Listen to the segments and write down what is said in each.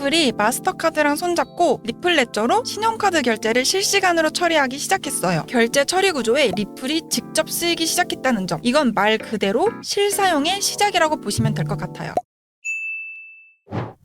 리플이 마스터카드랑 손잡고 리플 레저로 신용카드 결제를 실시간으로 처리하기 시작했어요. 결제 처리 구조에 리플이 직접 쓰이기 시작했다는 점. 이건 말 그대로 실사용의 시작이라고 보시면 될 것 같아요.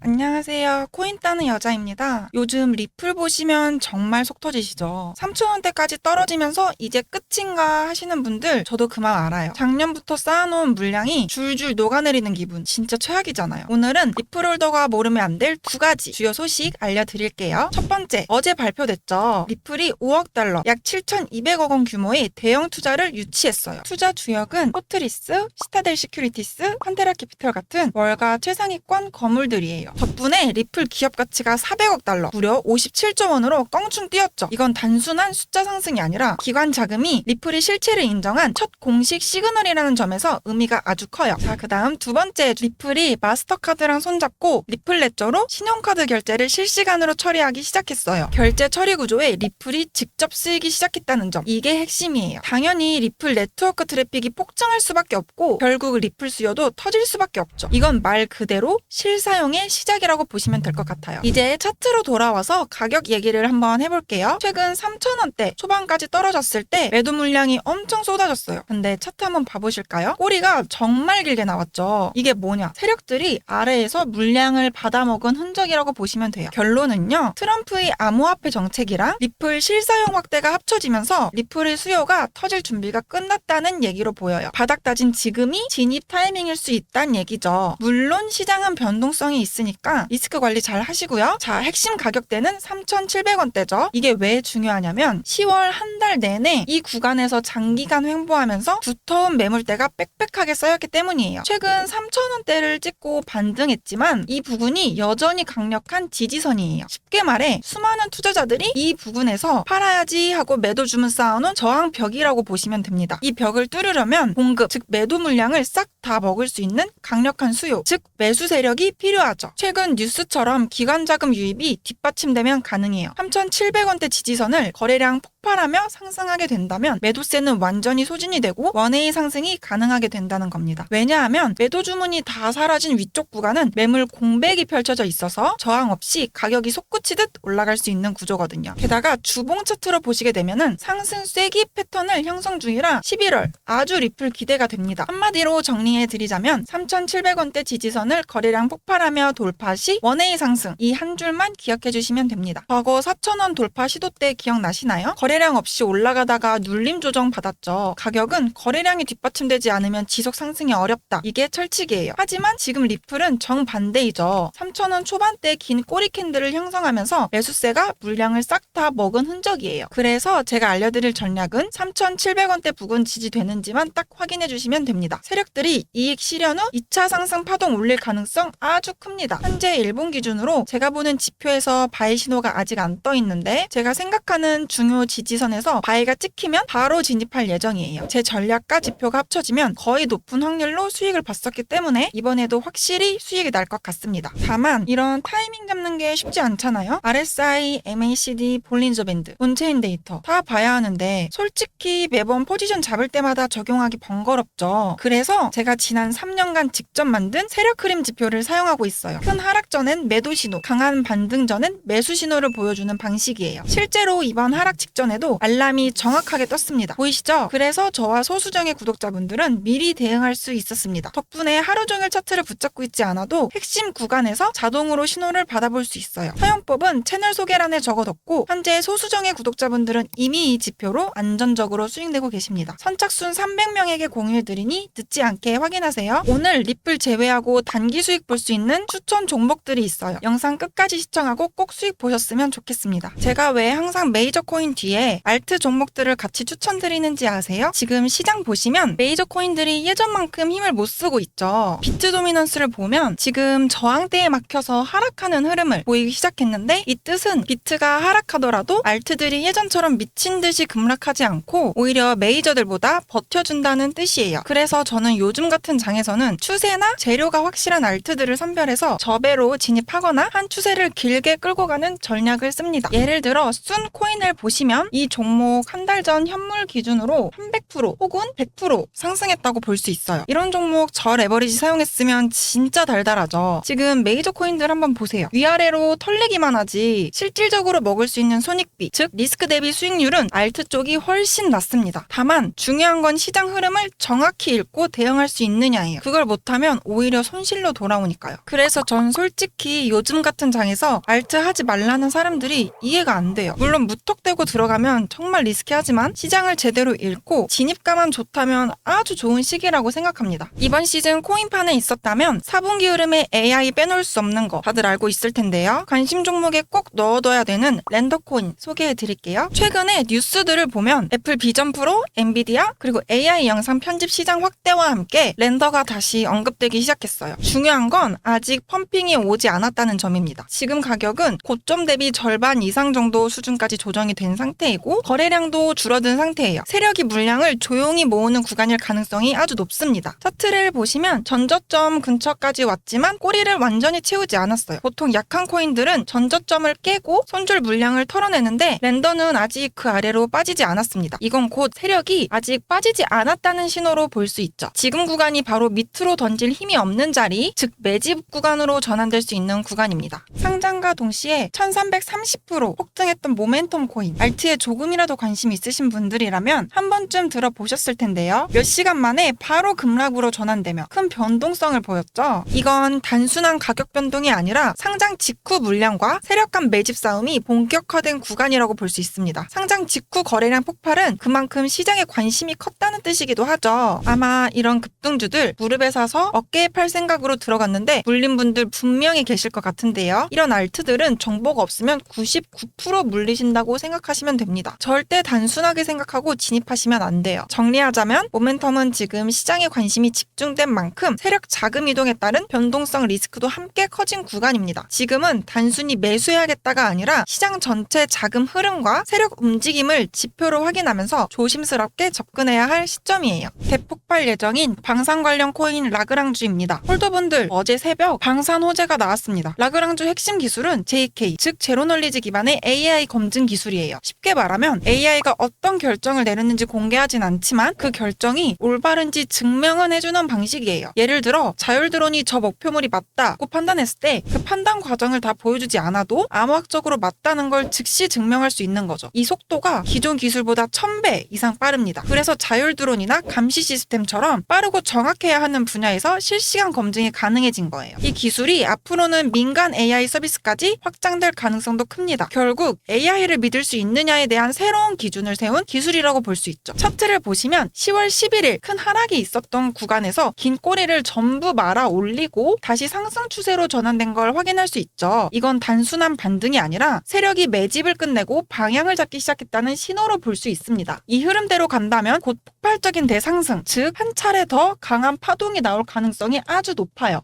안녕하세요. 코인 따는 여자입니다. 요즘 리플 보시면 정말 속 터지시죠? 3,000원대까지 떨어지면서 이제 끝인가 하시는 분들 저도 그 마음 알아요. 작년부터 쌓아놓은 물량이 줄줄 녹아내리는 기분 진짜 최악이잖아요. 오늘은 리플 홀더가 모르면 안 될 두 가지 주요 소식 알려드릴게요. 첫 번째, 어제 발표됐죠. 리플이 5억 달러, 약 7,200억 원 규모의 대형 투자를 유치했어요. 투자 주역은 포트리스, 시타델 시큐리티스, 판테라 캐피털 같은 월가 최상위권 거물들이에요. 덕분에 리플 기업 가치가 400억 달러, 무려 57조 원으로 껑충 뛰었죠. 이건 단순한 숫자 상승이 아니라 기관 자금이 리플의 실체를 인정한 첫 공식 시그널이라는 점에서 의미가 아주 커요. 자, 그 다음 두 번째, 리플이 마스터카드랑 손잡고 리플 레저로 신용카드 결제를 실시간으로 처리하기 시작했어요. 결제 처리 구조에 리플이 직접 쓰이기 시작했다는 점. 이게 핵심이에요. 당연히 리플 네트워크 트래픽이 폭증할 수밖에 없고 결국 리플 수요도 터질 수밖에 없죠. 이건 말 그대로 실사용의 시 작이라고 보시면 될 것 같아요. 이제 차트로 돌아와서 가격 얘기를 한번 해볼게요. 최근 3,000원대 초반까지 떨어졌을 때 매도 물량이 엄청 쏟아졌어요. 근데 차트 한번 봐보실까요? 꼬리가 정말 길게 나왔죠. 이게 뭐냐? 세력들이 아래에서 물량을 받아먹은 흔적이라고 보시면 돼요. 결론은요. 트럼프의 암호화폐 정책이랑 리플 실사용 확대가 합쳐지면서 리플의 수요가 터질 준비가 끝났다는 얘기로 보여요. 바닥 다진 지금이 진입 타이밍일 수 있다는 얘기죠. 물론 시장은 변동성이 있으니까 리스크 관리 잘 하시고요. 자, 핵심 가격대는 3,700원대죠. 이게 왜 중요하냐면 10월 한 달 내내 이 구간에서 장기간 횡보하면서 두터운 매물대가 빽빽하게 쌓였기 때문이에요. 최근 3,000원대를 찍고 반등했지만 이 부분이 여전히 강력한 지지선이에요. 쉽게 말해 수많은 투자자들이 이 부분에서 팔아야지 하고 매도 주문 쌓아놓은 저항벽이라고 보시면 됩니다. 이 벽을 뚫으려면 공급, 즉 매도 물량을 싹 다 먹을 수 있는 강력한 수요, 즉 매수 세력이 필요하죠. 최근 뉴스처럼 기관 자금 유입이 뒷받침되면 가능해요. 3,700원대 지지선을 거래량 폭 발하며 상승하게 된다면 매도세는 완전히 소진이 되고 원웨이 상승이 가능하게 된다는 겁니다. 왜냐하면 매도 주문이 다 사라진 위쪽 구간은 매물 공백이 펼쳐져 있어서 저항 없이 가격이 솟구치듯 올라갈 수 있는 구조거든요. 게다가 주봉 차트로 보시게 되면은 상승 쐐기 패턴을 형성 중이라 11월 아주 리플 기대가 됩니다. 한마디로 정리해 드리자면 3,700원대 지지선을 거래량 폭발하며 돌파 시 원웨이 상승 이 한 줄만 기억해 주시면 됩니다. 과거 4,000원 돌파 시도 때 기억나시나요? 거래 량 없이 올라가다가 눌림 조정 받았죠. 가격은 거래량이 뒷받침되지 않으면 지속 상승이 어렵다. 이게 철칙이에요. 하지만 지금 리플은 정반대이죠. 3,000원 초반대 긴 꼬리 캔들을 형성하면서 매수세가 물량을 싹 다 먹은 흔적이에요. 그래서 제가 알려드릴 전략은 3,700원대 부근 지지되는지만 딱 확인해 주시면 됩니다. 세력들이 이익 실현 후 2차 상승 파동 올릴 가능성 아주 큽니다. 현재 일본 기준으로 제가 보는 지표에서 바이 신호가 아직 안 떠 있는데 제가 생각하는 중요 지지 선에서 바이가 찍히면 바로 진입할 예정이에요. 제 전략과 지표가 합쳐지면 거의 높은 확률로 수익을 봤었기 때문에 이번에도 확실히 수익이 날 것 같습니다. 다만 이런 타이밍 잡는 게 쉽지 않잖아요. RSI, MACD, 볼린저 밴드, 온체인 데이터 다 봐야 하는데 솔직히 매번 포지션 잡을 때마다 적용하기 번거롭죠. 그래서 제가 지난 3년간 직접 만든 세력 흐림 지표를 사용하고 있어요. 큰 하락 전엔 매도 신호, 강한 반등 전엔 매수 신호를 보여주는 방식이에요. 실제로 이번 하락 직전에 도 알람이 정확하게 떴습니다. 보이시죠? 그래서 저와 소수정의 구독자분들은 미리 대응할 수 있었습니다. 덕분에 하루 종일 차트를 붙잡고 있지 않아도 핵심 구간에서 자동으로 신호를 받아볼 수 있어요. 사용법은 채널 소개란에 적어뒀고 현재 소수정의 구독자분들은 이미 이 지표로 안전적으로 수익내고 계십니다. 선착순 300명에게 공유해드리니 늦지 않게 확인하세요. 오늘 리플 제외하고 단기 수익 볼 수 있는 추천 종목들이 있어요. 영상 끝까지 시청하고 꼭 수익 보셨으면 좋겠습니다. 제가 왜 항상 메이저 코인 뒤에 알트 종목들을 같이 추천드리는지 아세요? 지금 시장 보시면 메이저 코인들이 예전만큼 힘을 못 쓰고 있죠. 비트 도미넌스를 보면 지금 저항대에 막혀서 하락하는 흐름을 보이기 시작했는데 이 뜻은 비트가 하락하더라도 알트들이 예전처럼 미친 듯이 급락하지 않고 오히려 메이저들보다 버텨준다는 뜻이에요. 그래서 저는 요즘 같은 장에서는 추세나 재료가 확실한 알트들을 선별해서 저배로 진입하거나 한 추세를 길게 끌고 가는 전략을 씁니다. 예를 들어 순 코인을 보시면 보면 이 종목 한 달 전 현물 기준으로 300% 혹은 100% 상승했다고 볼 수 있어요. 이런 종목 저 레버리지 사용했으면 진짜 달달하죠. 지금 메이저 코인들 한번 보세요. 위아래로 털리기만 하지 실질적으로 먹을 수 있는 손익비, 즉 리스크 대비 수익률은 알트 쪽이 훨씬 낮습니다. 다만 중요한 건 시장 흐름을 정확히 읽고 대응할 수 있느냐예요. 그걸 못하면 오히려 손실로 돌아오니까요. 그래서 전 솔직히 요즘 같은 장에서 알트 하지 말라는 사람들이 이해가 안 돼요. 물론 무턱대고 들어가 면 정말 리스키하지만 시장을 제대로 읽고 진입가만 좋다면 아주 좋은 시기라고 생각합니다. 이번 시즌 코인판에 있었다면 4분기 흐름에 AI 빼놓을 수 없는 거 다들 알고 있을 텐데요. 관심 종목에 꼭 넣어둬야 되는 랜더코인 소개해 드릴게요. 최근에 뉴스들을 보면 애플 비전 프로, 엔비디아, 그리고 AI 영상 편집 시장 확대와 함께 랜더가 다시 언급되기 시작했어요. 중요한 건 아직 펌핑이 오지 않았다는 점입니다. 지금 가격은 고점 대비 절반 이상 정도 수준까지 조정이 된 상태 이고 거래량도 줄어든 상태예요. 세력이 물량을 조용히 모으는 구간일 가능성이 아주 높습니다. 차트를 보시면 전저점 근처까지 왔지만 꼬리를 완전히 채우지 않았어요. 보통 약한 코인들은 전저점을 깨고 손절 물량을 털어내는데 랜더는 아직 그 아래로 빠지지 않았습니다. 이건 곧 세력이 아직 빠지지 않았다는 신호로 볼 수 있죠. 지금 구간이 바로 밑으로 던질 힘이 없는 자리, 즉 매집 구간으로 전환될 수 있는 구간입니다. 상장과 동시에 1330% 폭등했던 모멘텀 코인, 알트 에 조금이라도 관심 있으신 분들이라면 한 번쯤 들어보셨을 텐데요. 몇 시간 만에 바로 급락으로 전환되며 큰 변동성을 보였죠. 이건 단순한 가격 변동이 아니라 상장 직후 물량과 세력 간 매집 싸움이 본격화된 구간이라고 볼 수 있습니다. 상장 직후 거래량 폭발은 그만큼 시장에 관심이 컸다는 뜻이기도 하죠. 아마 이런 급등주들 무릎에 사서 어깨에 팔 생각으로 들어갔는데 물린 분들 분명히 계실 것 같은데요. 이런 알트들은 정보가 없으면 99% 물리신다고 생각하시면 됩니다. 절대 단순하게 생각하고 진입하시면 안 돼요. 정리하자면 모멘텀은 지금 시장에 관심이 집중된 만큼 세력 자금 이동에 따른 변동성 리스크도 함께 커진 구간입니다. 지금은 단순히 매수해야겠다가 아니라 시장 전체 자금 흐름과 세력 움직임을 지표로 확인하면서 조심스럽게 접근해야 할 시점이에요. 대폭발 예정인 방산 관련 코인 라그랑주입니다. 홀더분들 어제 새벽 방산 호재가 나왔습니다. 라그랑주 핵심 기술은 JK 즉 제로널리지 기반의 AI 검증 기술이에요. 쉽게 말하면 AI가 어떤 결정을 내렸는지 공개하진 않지만 그 결정이 올바른지 증명은 해주는 방식이에요. 예를 들어 자율 드론이 저 목표물이 맞다고 판단했을 때 그 판단 과정을 다 보여주지 않아도 암호학적으로 맞다는 걸 즉시 증명할 수 있는 거죠. 이 속도가 기존 기술보다 1000배 이상 빠릅니다. 그래서 자율 드론이나 감시 시스템처럼 빠르고 정확해야 하는 분야에서 실시간 검증이 가능해진 거예요. 이 기술이 앞으로는 민간 AI 서비스까지 확장될 가능성도 큽니다. 결국 AI를 믿을 수 있느냐 에 대한 새로운 기준을 세운 기술이라고 볼 수 있죠. 차트를 보시면 10월 11일 큰 하락이 있었던 구간에서 긴 꼬리를 전부 말아 올리고 다시 상승 추세로 전환된 걸 확인할 수 있죠. 이건 단순한 반등이 아니라 세력이 매집을 끝내고 방향을 잡기 시작했다는 신호로 볼 수 있습니다. 이 흐름대로 간다면 곧 폭발적인 대상승, 즉 한 차례 더 강한 파동이 나올 가능성이 아주 높아요.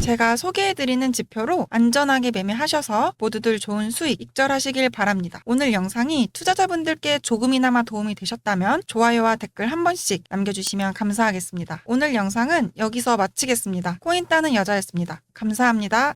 제가 소개해드리는 지표로 안전하게 매매하셔서 모두들 좋은 수익 익절하시길 바랍니다. 오늘 영상이 투자자분들께 조금이나마 도움이 되셨다면 좋아요와 댓글 한 번씩 남겨주시면 감사하겠습니다. 오늘 영상은 여기서 마치겠습니다. 코인 따는 여자였습니다. 감사합니다.